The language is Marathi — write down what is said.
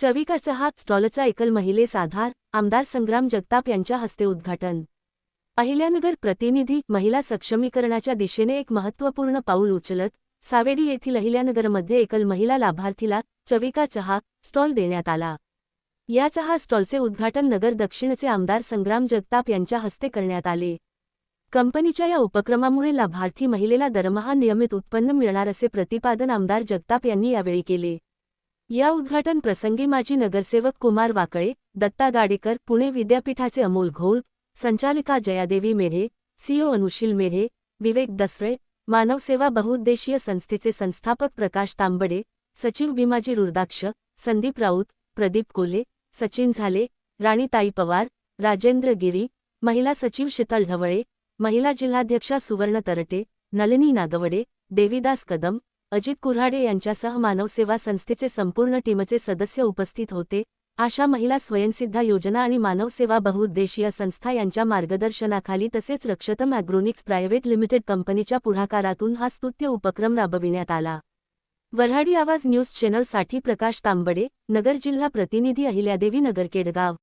चविका चहा स्टॉलचा एकल महिलेस आधार आमदार संग्राम जगताप यांच्या हस्ते उद्घाटन. अहिल्यानगर प्रतिनिधी महिला सक्षमीकरणाच्या दिशेने एक महत्त्वपूर्ण पाऊल उचलत सावेडी येथील अहिल्यानगरमध्ये एकल महिला लाभार्थीला चविका चहा स्टॉल देण्यात आला. या चहा स्टॉलचे उद्घाटन नगर दक्षिणचे आमदार संग्राम जगताप यांच्या हस्ते करण्यात आले. कंपनीच्या या उपक्रमामुळे लाभार्थी महिलेला दरमहा नियमित उत्पन्न मिळणार असे प्रतिपादन आमदार जगताप यांनी यावेळी केले. या उद्घाटन प्रसंगी माजी नगरसेवक कुमार वाकळे दत्ता गाडेकर पुणे विद्यापीठाचे अमोल घोळ संचालिका जयादेवी मेढे सीओ अनुशील मेढे विवेक दसरे मानवसेवा बहुउद्देशीय संस्थेचे संस्थापक प्रकाश तांबडे सचिव भीमाजी रुर्दाक्ष संदीप राऊत प्रदीप कोले सचिन झाले राणीताई पवार राजेंद्र गिरी महिला सचिव शीतल ढवळे महिला जिल्हाध्यक्षा सुवर्ण तरटे नलिनी नागवडे देवीदास कदम अजित कुऱ्हाडे यांच्यासह मानवसेवा संस्थेचे संपूर्ण टीमचे सदस्य उपस्थित होते. आशा महिला स्वयंसिद्धा योजना आणि मानवसेवा बहुउद्देशीय संस्था यांच्या मार्गदर्शनाखाली तसेच रक्षतम ॲग्रोनिक्स प्रायव्हेट लिमिटेड कंपनीच्या पुढाकारातून हा स्तुत्य उपक्रम राबविण्यात आला. वऱ्हाडी आवाज न्यूज चॅनलसाठी प्रकाश तांबडे नगर जिल्हा प्रतिनिधी अहिल्यादेवी नगर केडगाव.